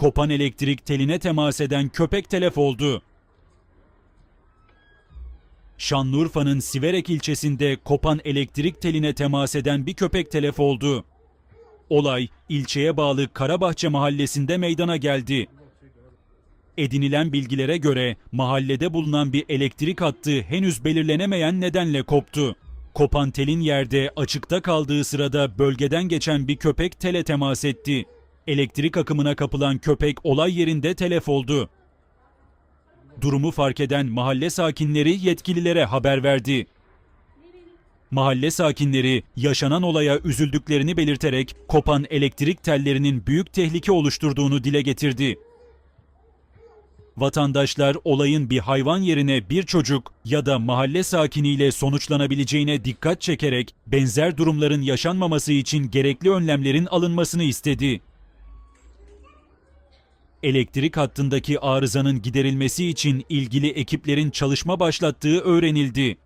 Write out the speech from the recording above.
kopan elektrik teline temas eden köpek telef oldu. Şanlıurfa'nın Siverek ilçesinde kopan elektrik teline temas eden bir köpek telef oldu. Olay ilçeye bağlı Karabahçe mahallesinde meydana geldi. Edinilen bilgilere göre mahallede bulunan bir elektrik hattı henüz belirlenemeyen nedenle koptu. Kopan telin yerde açıkta kaldığı sırada bölgeden geçen bir köpek tele temas etti. Elektrik akımına kapılan köpek olay yerinde telef oldu. Durumu fark eden mahalle sakinleri yetkililere haber verdi. Mahalle sakinleri yaşanan olaya üzüldüklerini belirterek kopan elektrik tellerinin büyük tehlike oluşturduğunu dile getirdi. Vatandaşlar olayın bir hayvan yerine bir çocuk ya da mahalle sakiniyle sonuçlanabileceğine dikkat çekerek benzer durumların yaşanmaması için gerekli önlemlerin alınmasını istedi. Elektrik hattındaki arızanın giderilmesi için ilgili ekiplerin çalışma başlattığı öğrenildi.